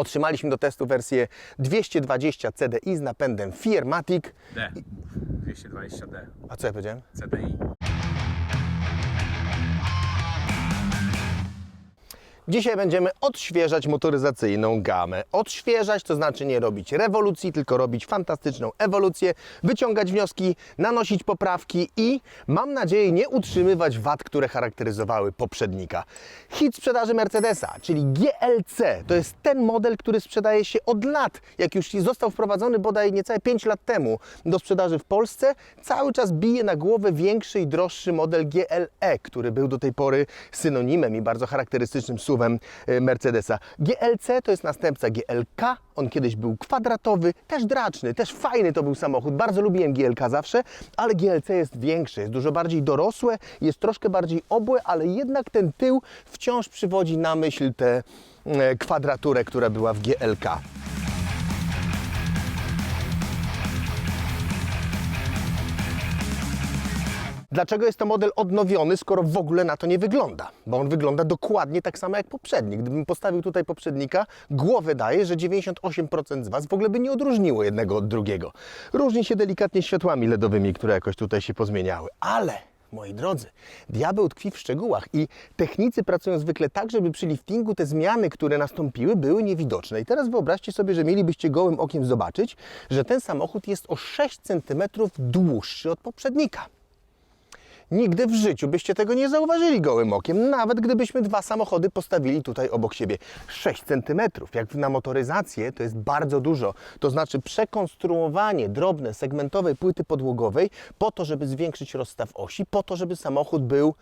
Otrzymaliśmy do testu wersję 220 CDI z napędem Firmatic. D. 220D. A co ja powiedziałem? CDI. Dzisiaj będziemy odświeżać motoryzacyjną gamę. Odświeżać to znaczy nie robić rewolucji, tylko robić fantastyczną ewolucję, wyciągać wnioski, nanosić poprawki i mam nadzieję nie utrzymywać wad, które charakteryzowały poprzednika. Hit sprzedaży Mercedesa, czyli GLC, to jest ten model, który sprzedaje się od lat. Jak już został wprowadzony bodaj niecałe 5 lat temu do sprzedaży w Polsce, cały czas bije na głowę większy i droższy model GLE, który był do tej pory synonimem i bardzo charakterystycznym suwem e, Mercedesa. GLC to jest następca GLK, on kiedyś był kwadratowy, też draczny, też fajny to był samochód, bardzo lubiłem GLK zawsze, ale GLC jest większe, jest dużo bardziej dorosłe, jest troszkę bardziej obłe, ale jednak ten tył wciąż przywodzi na myśl tę e, kwadraturę, która była w GLK. Dlaczego jest to model odnowiony, skoro w ogóle na to nie wygląda? Bo on wygląda dokładnie tak samo jak poprzedni. Gdybym postawił tutaj poprzednika, głowę daje, że 98% z Was w ogóle by nie odróżniło jednego od drugiego. Różni się delikatnie światłami LEDowymi, które jakoś tutaj się pozmieniały. Ale Moi drodzy, diabeł tkwi w szczegółach i technicy pracują zwykle tak, żeby przy liftingu te zmiany, które nastąpiły, były niewidoczne. I teraz wyobraźcie sobie, że mielibyście gołym okiem zobaczyć, że ten samochód jest o 6 cm dłuższy od poprzednika. Nigdy w życiu byście tego nie zauważyli gołym okiem, nawet gdybyśmy dwa samochody postawili tutaj obok siebie. 6 cm, jak na motoryzację, to jest bardzo dużo. To znaczy przekonstruowanie drobne, segmentowej płyty podłogowej po to, żeby zwiększyć rozstaw osi, po to, żeby samochód był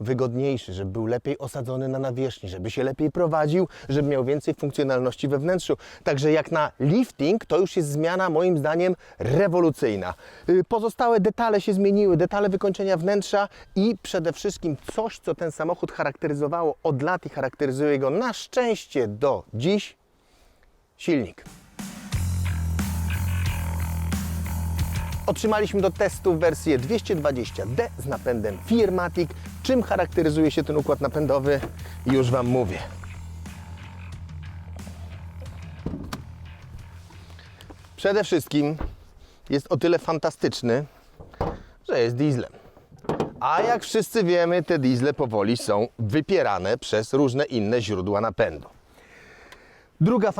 wygodniejszy, żeby był lepiej osadzony na nawierzchni, żeby się lepiej prowadził, żeby miał więcej funkcjonalności we wnętrzu. Także jak na lifting, to już jest zmiana moim zdaniem rewolucyjna. Y, Pozostałe detale się zmieniły, detale wykończenia wnętrza i przede wszystkim coś, co ten samochód charakteryzowało od lat i charakteryzuje go na szczęście do dziś, silnik. Otrzymaliśmy do testu wersję 220D z napędem Firmatic. Czym charakteryzuje się ten układ napędowy? Już Wam mówię. Przede wszystkim jest o tyle fantastyczny, że jest dieslem. A jak wszyscy wiemy, te diesle powoli są wypierane przez różne inne źródła napędu. Druga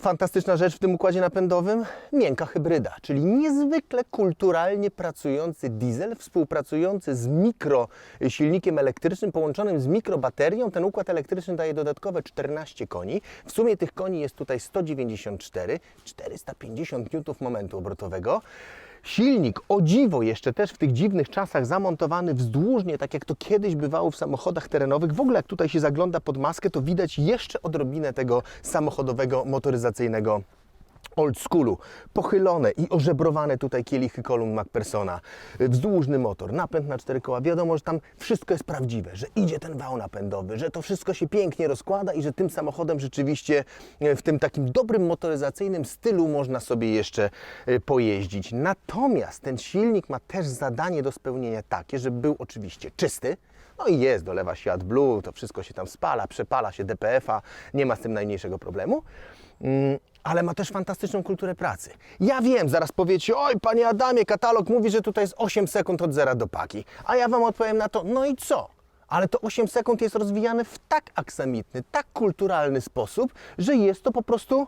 fantastyczna rzecz w tym układzie napędowym miękka hybryda, czyli niezwykle kulturalnie pracujący diesel współpracujący z mikrosilnikiem elektrycznym połączonym z mikrobaterią. Ten układ elektryczny daje dodatkowe 14 koni. W sumie tych koni jest tutaj 194, 450 Nm momentu obrotowego. Silnik, o dziwo jeszcze też w tych dziwnych czasach zamontowany wzdłużnie, tak jak to kiedyś bywało w samochodach terenowych. W ogóle jak tutaj się zagląda pod maskę, to widać jeszcze odrobinę tego samochodowego, motoryzacyjnego old schoolu, pochylone i ożebrowane tutaj kielichy kolumn MacPersona, wzdłużny motor, napęd na cztery koła. Wiadomo, że tam wszystko jest prawdziwe, że idzie ten wał napędowy, że to wszystko się pięknie rozkłada i że tym samochodem rzeczywiście e, w tym takim dobrym motoryzacyjnym stylu można sobie jeszcze e, pojeździć. Natomiast ten silnik ma też zadanie do spełnienia takie, żeby był oczywiście czysty, no i jest, dolewa się AdBlue, to wszystko się tam spala, przepala się DPF-a, nie ma z tym najmniejszego problemu. Ale ma też fantastyczną kulturę pracy. Ja wiem, zaraz powiecie, oj panie Adamie, katalog mówi, że tutaj jest 8 sekund od zera do paki. A ja wam odpowiem na to, no i co? Ale to 8 sekund jest rozwijane w tak aksamitny, tak kulturalny sposób, że jest to po prostu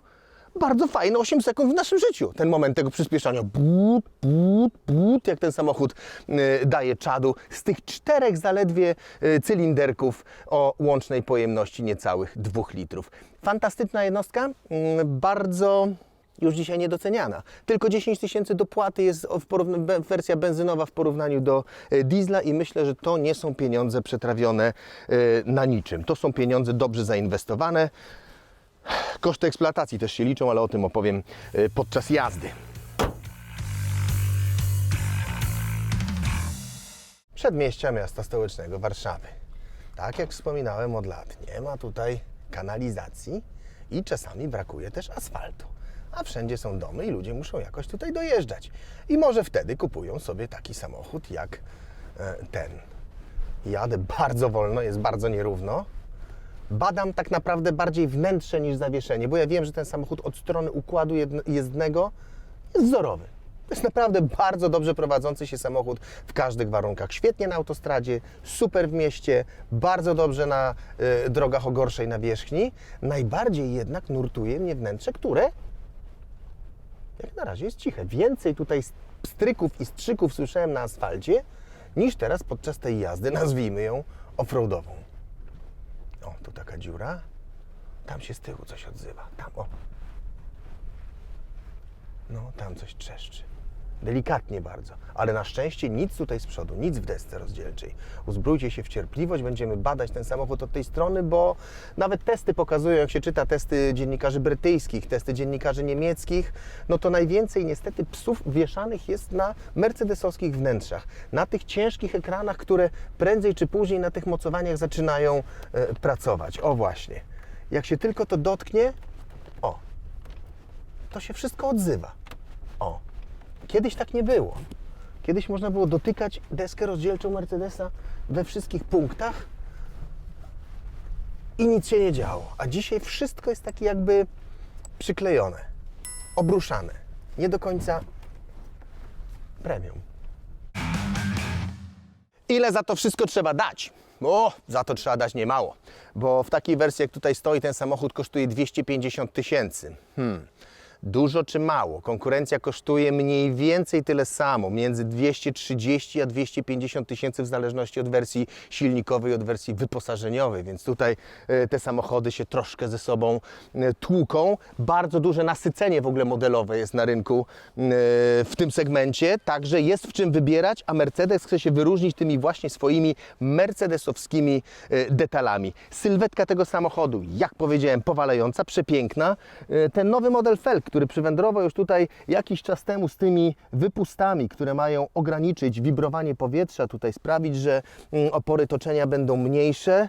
bardzo fajne 8 sekund w naszym życiu. Ten moment tego przyspieszania, but, but, but, jak ten samochód y, daje czadu z tych czterech zaledwie y, cylinderków o łącznej pojemności niecałych 2 litrów. Fantastyczna jednostka, y, bardzo już dzisiaj niedoceniana. Tylko 10 tysięcy dopłaty jest wersja benzynowa w porównaniu do e, diesla i myślę, że to nie są pieniądze przetrawione na niczym. To są pieniądze dobrze zainwestowane. Koszty eksploatacji też się liczą, ale o tym opowiem podczas jazdy. Przedmieścia miasta stołecznego Warszawy. Tak jak wspominałem od lat, nie ma tutaj kanalizacji i czasami brakuje też asfaltu. A wszędzie są domy i ludzie muszą jakoś tutaj dojeżdżać. I może wtedy kupują sobie taki samochód jak e, ten. Jadę bardzo wolno, jest bardzo nierówno. Badam tak naprawdę bardziej wnętrze niż zawieszenie, bo ja wiem, że ten samochód od strony układu jezdnego jest wzorowy. To jest naprawdę bardzo dobrze prowadzący się samochód w każdych warunkach. Świetnie na autostradzie, super w mieście, bardzo dobrze na y, drogach o gorszej nawierzchni. Najbardziej jednak nurtuje mnie wnętrze, które jak na razie jest ciche. Więcej tutaj stryków i strzyków słyszałem na asfalcie niż teraz podczas tej jazdy, nazwijmy ją offroadową. O, tu taka dziura. Tam się z tyłu coś odzywa. Tam, o. No, tam coś trzeszczy. Delikatnie bardzo, ale na szczęście nic tutaj z przodu, nic w desce rozdzielczej. Uzbrójcie się w cierpliwość, będziemy badać ten samochód od tej strony, bo nawet testy pokazują, jak się czyta testy dziennikarzy brytyjskich, testy dziennikarzy niemieckich, no to najwięcej niestety psów wieszanych jest na mercedesowskich wnętrzach, na tych ciężkich ekranach, które prędzej czy później na tych mocowaniach zaczynają e, pracować. O właśnie, jak się tylko to dotknie, o, to się wszystko odzywa. O, kiedyś tak nie było. Kiedyś można było dotykać deskę rozdzielczą Mercedesa we wszystkich punktach i nic się nie działo. A dzisiaj wszystko jest takie jakby przyklejone, obruszane. Nie do końca premium. Ile za to wszystko trzeba dać? O, za to trzeba dać niemało, bo w takiej wersji, jak tutaj stoi, ten samochód kosztuje 250 tysięcy. Hmm. Dużo czy mało? Konkurencja kosztuje mniej więcej tyle samo, między 230 a 250 tysięcy w zależności od wersji silnikowej, od wersji wyposażeniowej, więc tutaj e, te samochody się troszkę ze sobą e, tłuką. Bardzo duże nasycenie w ogóle modelowe jest na rynku e, w tym segmencie, także jest w czym wybierać, a Mercedes chce się wyróżnić tymi właśnie swoimi mercedesowskimi detalami. Sylwetka tego samochodu, jak powiedziałem, powalająca, przepiękna. Ten nowy model Felg, który przywędrował już tutaj jakiś czas temu z tymi wypustami, które mają ograniczyć wibrowanie powietrza, tutaj sprawić, że mm, opory toczenia będą mniejsze.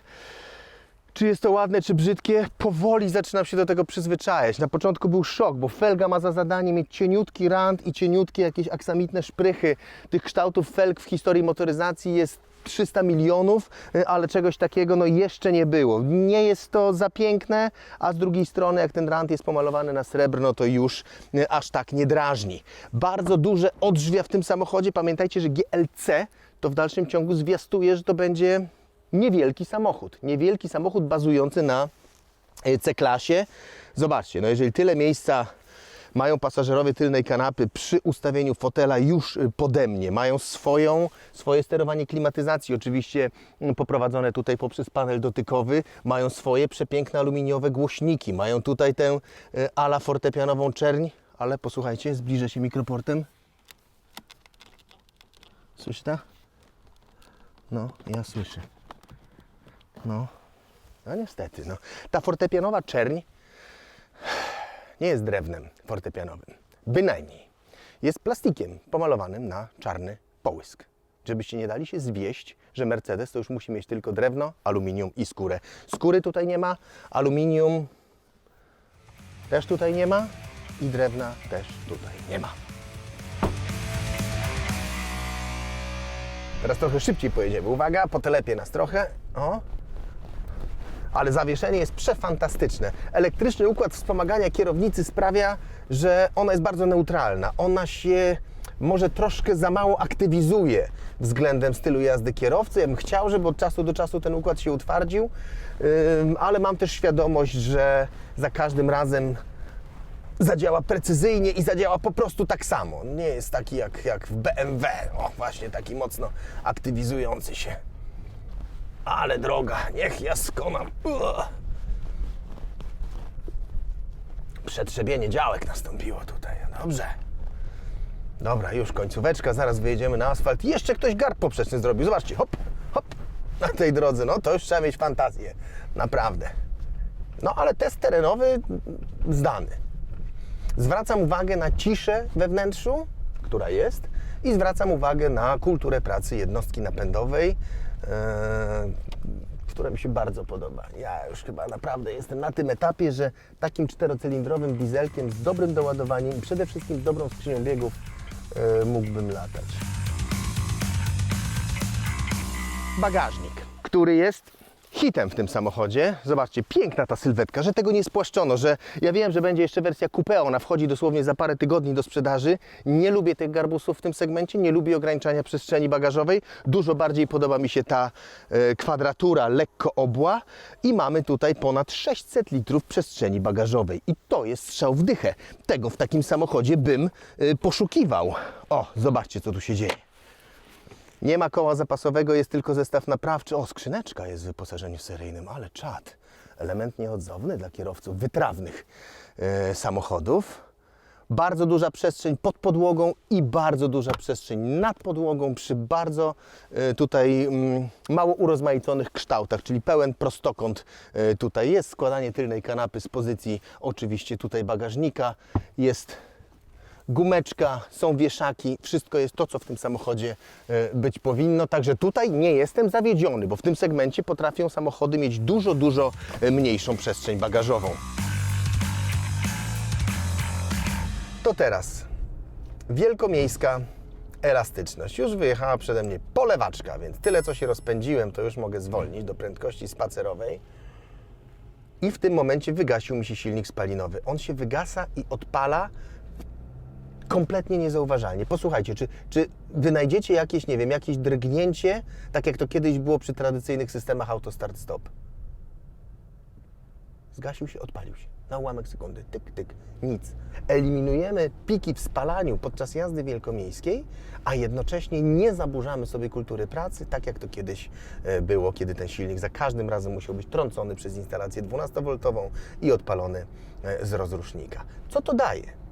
Czy jest to ładne, czy brzydkie? Powoli zaczynam się do tego przyzwyczajać. Na początku był szok, bo felga ma za zadanie mieć cieniutki rand i cieniutkie jakieś aksamitne szprychy. Tych kształtów felg w historii motoryzacji jest 300 milionów, y, ale czegoś takiego no jeszcze nie było. Nie jest to za piękne, a z drugiej strony jak ten rand jest pomalowany na srebrno, to już y, aż tak nie drażni. Bardzo duże odrzwia w tym samochodzie. Pamiętajcie, że GLC to w dalszym ciągu zwiastuje, że to będzie niewielki samochód. Niewielki samochód bazujący na e, C-klasie. Zobaczcie, no jeżeli tyle miejsca mają pasażerowie tylnej kanapy przy ustawieniu fotela już y, pode mnie, mają swoją, swoje sterowanie klimatyzacji, oczywiście mm, poprowadzone tutaj poprzez panel dotykowy, mają swoje przepiękne aluminiowe głośniki, mają tutaj tę y, ala fortepianową czerń, ale posłuchajcie, zbliżę się mikroportem. Słyszycie? No, ja słyszę. No, no niestety. No. Ta fortepianowa czerń nie jest drewnem fortepianowym. Bynajmniej. Jest plastikiem pomalowanym na czarny połysk. Żebyście nie dali się zwieść, że Mercedes to już musi mieć tylko drewno, aluminium i skórę. Skóry tutaj nie ma, aluminium też tutaj nie ma i drewna też tutaj nie ma. Teraz trochę szybciej pojedziemy. Uwaga, potelepie nas trochę. O, ale zawieszenie jest przefantastyczne. Elektryczny układ wspomagania kierownicy sprawia, że ona jest bardzo neutralna. Ona się może troszkę za mało aktywizuje względem stylu jazdy kierowcy. Ja bym chciał, żeby od czasu do czasu ten układ się utwardził, ale mam też świadomość, że za każdym razem zadziała precyzyjnie i zadziała po prostu tak samo. Nie jest taki jak, jak w BMW. O, właśnie taki mocno aktywizujący się. Ale droga, niech ja skonam. Przetrzebienie działek nastąpiło tutaj. Dobrze. Dobra, już końcóweczka, zaraz wyjedziemy na asfalt. Jeszcze ktoś garb poprzeczny zrobił. Zobaczcie, hop, hop, na tej drodze. No to już trzeba mieć fantazję. Naprawdę. No ale test terenowy zdany. Zwracam uwagę na ciszę we wnętrzu, która jest, i zwracam uwagę na kulturę pracy jednostki napędowej, która mi się bardzo podoba. Ja już chyba naprawdę jestem na tym etapie, że takim czterocylindrowym dieselkiem z dobrym doładowaniem i przede wszystkim z dobrą skrzynią biegów e, mógłbym latać. Bagażnik, który jest hitem w tym samochodzie. Zobaczcie, piękna ta sylwetka, że tego nie spłaszczono, że ja wiem, że będzie jeszcze wersja coupe, ona wchodzi dosłownie za parę tygodni do sprzedaży. Nie lubię tych garbusów w tym segmencie, nie lubię ograniczania przestrzeni bagażowej. Dużo bardziej podoba mi się ta e, kwadratura lekko obła i mamy tutaj ponad 600 litrów przestrzeni bagażowej i to jest strzał w dychę. Tego w takim samochodzie bym e, poszukiwał. O, zobaczcie co tu się dzieje. Nie ma koła zapasowego, jest tylko zestaw naprawczy. O, skrzyneczka jest w wyposażeniu seryjnym, ale czad. Element nieodzowny dla kierowców wytrawnych e, samochodów. Bardzo duża przestrzeń pod podłogą i bardzo duża przestrzeń nad podłogą przy bardzo e, tutaj mm, mało urozmaiconych kształtach, czyli pełen prostokąt e, tutaj jest. Składanie tylnej kanapy z pozycji oczywiście tutaj bagażnika jest gumeczka, są wieszaki, wszystko jest to, co w tym samochodzie e, być powinno. Także tutaj nie jestem zawiedziony, bo w tym segmencie potrafią samochody mieć dużo, dużo e, mniejszą przestrzeń bagażową. To teraz wielkomiejska elastyczność. Już wyjechała przede mnie polewaczka, więc tyle, co się rozpędziłem, to już mogę zwolnić do prędkości spacerowej. I w tym momencie wygasił mi się silnik spalinowy. On się wygasa i odpala kompletnie niezauważalnie. Posłuchajcie, czy, czy wynajdziecie jakieś, nie wiem, jakieś drgnięcie, tak jak to kiedyś było przy tradycyjnych systemach auto start stop? Zgasił się, odpalił się. Na ułamek sekundy. Tyk, tyk. Nic. Eliminujemy piki w spalaniu podczas jazdy wielkomiejskiej, a jednocześnie nie zaburzamy sobie kultury pracy, tak jak to kiedyś e, było, kiedy ten silnik za każdym razem musiał być trącony przez instalację 12V i odpalony e, z rozrusznika. Co to daje?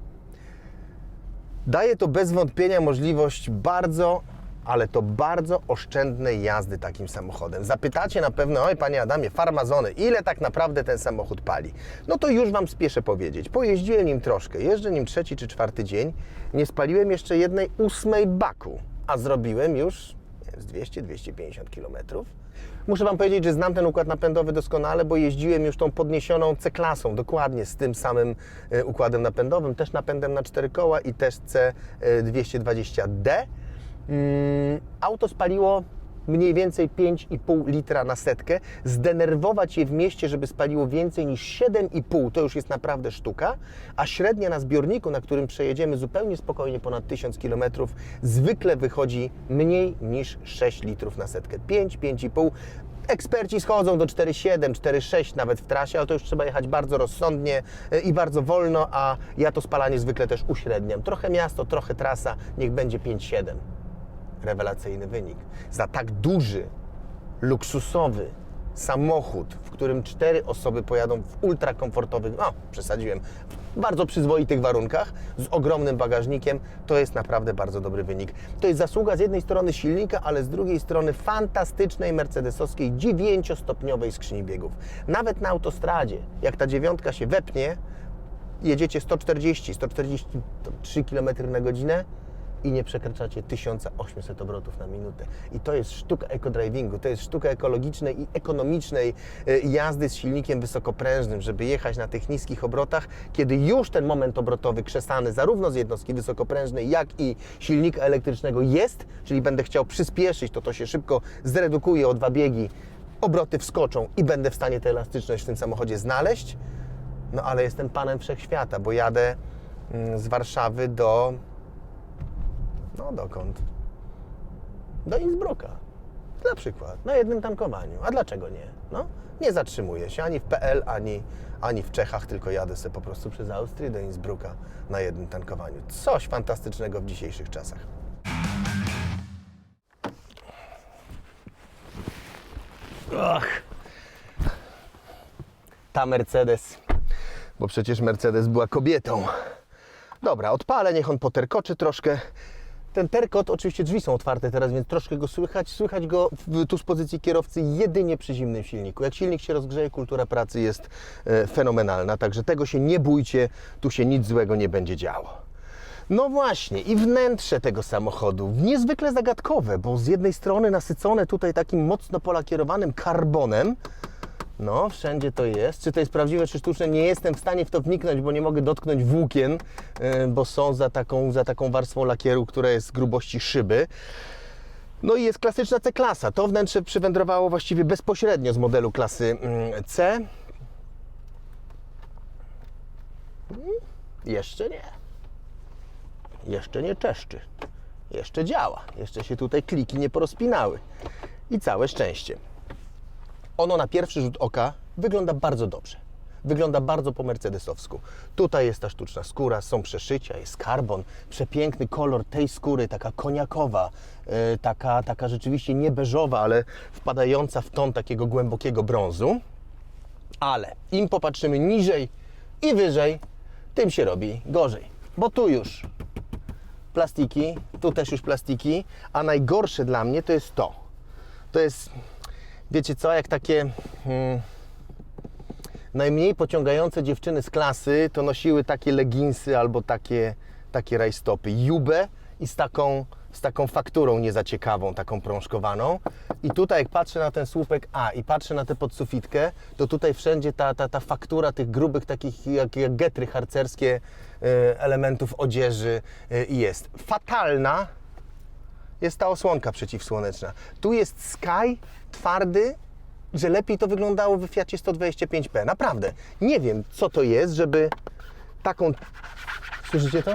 Daje to bez wątpienia możliwość bardzo, ale to bardzo oszczędnej jazdy takim samochodem. Zapytacie na pewno, oj panie Adamie, farmazony, ile tak naprawdę ten samochód pali? No to już Wam spieszę powiedzieć. Pojeździłem nim troszkę, jeżdżę nim trzeci czy czwarty dzień, nie spaliłem jeszcze jednej ósmej baku, a zrobiłem już nie wiem, z 200-250 kilometrów. Muszę Wam powiedzieć, że znam ten układ napędowy doskonale, bo jeździłem już tą podniesioną C-klasą, dokładnie z tym samym e, układem napędowym, też napędem na cztery koła i też C220D. Mm, Auto spaliło mniej więcej 5,5 litra na setkę. Zdenerwować je w mieście, żeby spaliło więcej niż 7,5 to już jest naprawdę sztuka, a średnia na zbiorniku, na którym przejedziemy zupełnie spokojnie ponad 1000 km, zwykle wychodzi mniej niż 6 litrów na setkę. 5, 5,5. Eksperci schodzą do 4,7, 4,6 nawet w trasie, ale to już trzeba jechać bardzo rozsądnie e, i bardzo wolno, a ja to spalanie zwykle też uśredniam. Trochę miasto, trochę trasa, niech będzie 5,7 rewelacyjny wynik. Za tak duży, luksusowy samochód, w którym cztery osoby pojadą w ultra komfortowych, no przesadziłem, w bardzo przyzwoitych warunkach, z ogromnym bagażnikiem, to jest naprawdę bardzo dobry wynik. To jest zasługa z jednej strony silnika, ale z drugiej strony fantastycznej mercedesowskiej dziewięciostopniowej skrzyni biegów. Nawet na autostradzie, jak ta dziewiątka się wepnie, jedziecie 140, 143 km na godzinę, i nie przekraczacie 1800 obrotów na minutę. I to jest sztuka ekodrivingu, to jest sztuka ekologicznej i ekonomicznej e, jazdy z silnikiem wysokoprężnym, żeby jechać na tych niskich obrotach, kiedy już ten moment obrotowy krzesany zarówno z jednostki wysokoprężnej, jak i silnika elektrycznego jest, czyli będę chciał przyspieszyć, to to się szybko zredukuje o dwa biegi, obroty wskoczą i będę w stanie tę elastyczność w tym samochodzie znaleźć. No ale jestem panem wszechświata, bo jadę mm, z Warszawy do no dokąd? Do Innsbrucka. Na przykład, na jednym tankowaniu. A dlaczego nie? No, nie zatrzymuję się ani w PL, ani, ani w Czechach, tylko jadę sobie po prostu przez Austrię do Innsbrucka na jednym tankowaniu. Coś fantastycznego w dzisiejszych czasach. Och. Ta Mercedes, bo przecież Mercedes była kobietą. Dobra, odpalę, niech on poterkoczy troszkę. Ten terkot, oczywiście drzwi są otwarte teraz, więc troszkę go słychać. Słychać go w, tu z pozycji kierowcy jedynie przy zimnym silniku. Jak silnik się rozgrzeje, kultura pracy jest e, fenomenalna, także tego się nie bójcie, tu się nic złego nie będzie działo. No właśnie, i wnętrze tego samochodu niezwykle zagadkowe, bo z jednej strony nasycone tutaj takim mocno polakierowanym karbonem, no, wszędzie to jest. Czy to jest prawdziwe, czy sztuczne? Nie jestem w stanie w to wniknąć, bo nie mogę dotknąć włókien, yy, bo są za taką, za taką warstwą lakieru, która jest grubości szyby. No i jest klasyczna C-klasa. To wnętrze przywędrowało właściwie bezpośrednio z modelu klasy mm, C. Mm, Jeszcze nie. Jeszcze nie czeszczy. Jeszcze działa. Jeszcze się tutaj kliki nie porozpinały. I całe szczęście. Ono na pierwszy rzut oka wygląda bardzo dobrze. Wygląda bardzo po mercedesowsku. Tutaj jest ta sztuczna skóra, są przeszycia, jest karbon, przepiękny kolor tej skóry, taka koniakowa, yy, taka, taka rzeczywiście nie beżowa, ale wpadająca w ton takiego głębokiego brązu. Ale im popatrzymy niżej i wyżej, tym się robi gorzej. Bo tu już plastiki, tu też już plastiki, a najgorsze dla mnie to jest to. To jest, wiecie co, jak takie hmm, najmniej pociągające dziewczyny z klasy to nosiły takie leginsy albo takie, takie rajstopy. Jubę i z taką, z taką fakturą niezaciekawą, taką prążkowaną. I tutaj jak patrzę na ten słupek A i patrzę na tę podsufitkę, to tutaj wszędzie ta, ta, ta faktura tych grubych takich jak, jak getry harcerskie e, elementów odzieży e, jest. Fatalna, jest ta osłonka przeciwsłoneczna. Tu jest Sky twardy, że lepiej to wyglądało w Fiacie 125P. Naprawdę. Nie wiem, co to jest, żeby taką... Słyszycie to?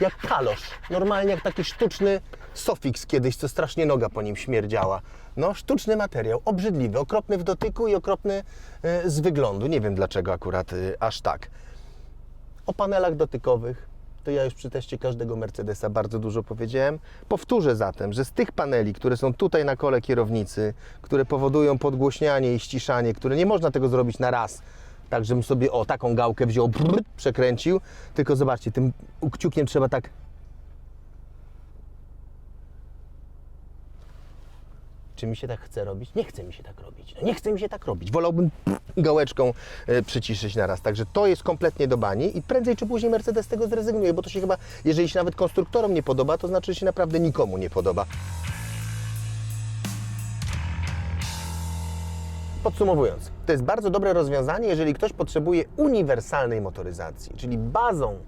Jak kalosz. Normalnie jak taki sztuczny Sofix kiedyś, co strasznie noga po nim śmierdziała. No, sztuczny materiał, obrzydliwy, okropny w dotyku i okropny e, z wyglądu. Nie wiem dlaczego akurat e, aż tak. O panelach dotykowych to ja już przy teście każdego Mercedesa bardzo dużo powiedziałem. Powtórzę zatem, że z tych paneli, które są tutaj na kole kierownicy, które powodują podgłośnianie i ściszanie, które nie można tego zrobić na raz, tak żebym sobie o taką gałkę wziął, brrr, przekręcił, tylko zobaczcie, tym kciukiem trzeba tak Czy mi się tak chce robić? Nie chce mi się tak robić. No nie chce mi się tak robić. Wolałbym gałeczką e, przyciszyć naraz. Także to jest kompletnie do bani i prędzej czy później Mercedes z tego zrezygnuje, bo to się chyba, jeżeli się nawet konstruktorom nie podoba, to znaczy, że się naprawdę nikomu nie podoba. Podsumowując, to jest bardzo dobre rozwiązanie, jeżeli ktoś potrzebuje uniwersalnej motoryzacji, czyli bazą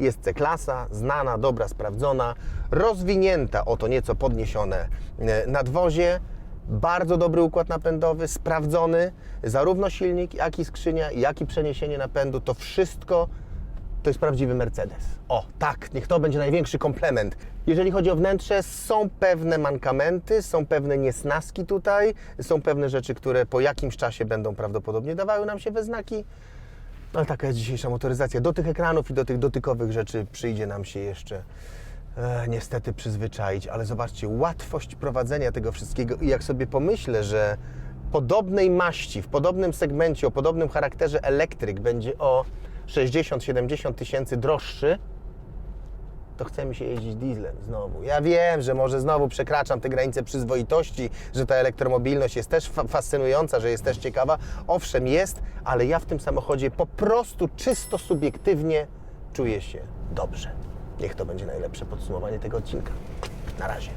jest C-klasa, znana, dobra, sprawdzona, rozwinięta, o to nieco podniesione e, nadwozie, bardzo dobry układ napędowy, sprawdzony, zarówno silnik, jak i skrzynia, jak i przeniesienie napędu, to wszystko to jest prawdziwy Mercedes. O, tak, niech to będzie największy komplement. Jeżeli chodzi o wnętrze, są pewne mankamenty, są pewne niesnaski tutaj, są pewne rzeczy, które po jakimś czasie będą prawdopodobnie dawały nam się we znaki. No ale taka jest dzisiejsza motoryzacja. Do tych ekranów i do tych dotykowych rzeczy przyjdzie nam się jeszcze e, niestety przyzwyczaić, ale zobaczcie, łatwość prowadzenia tego wszystkiego i jak sobie pomyślę, że podobnej maści, w podobnym segmencie, o podobnym charakterze elektryk będzie o 60-70 tysięcy droższy, to chce mi się jeździć dieslem znowu. Ja wiem, że może znowu przekraczam te granice przyzwoitości, że ta elektromobilność jest też fa- fascynująca, że jest też ciekawa. Owszem, jest, ale ja w tym samochodzie po prostu czysto subiektywnie czuję się dobrze. Niech to będzie najlepsze podsumowanie tego odcinka. Na razie.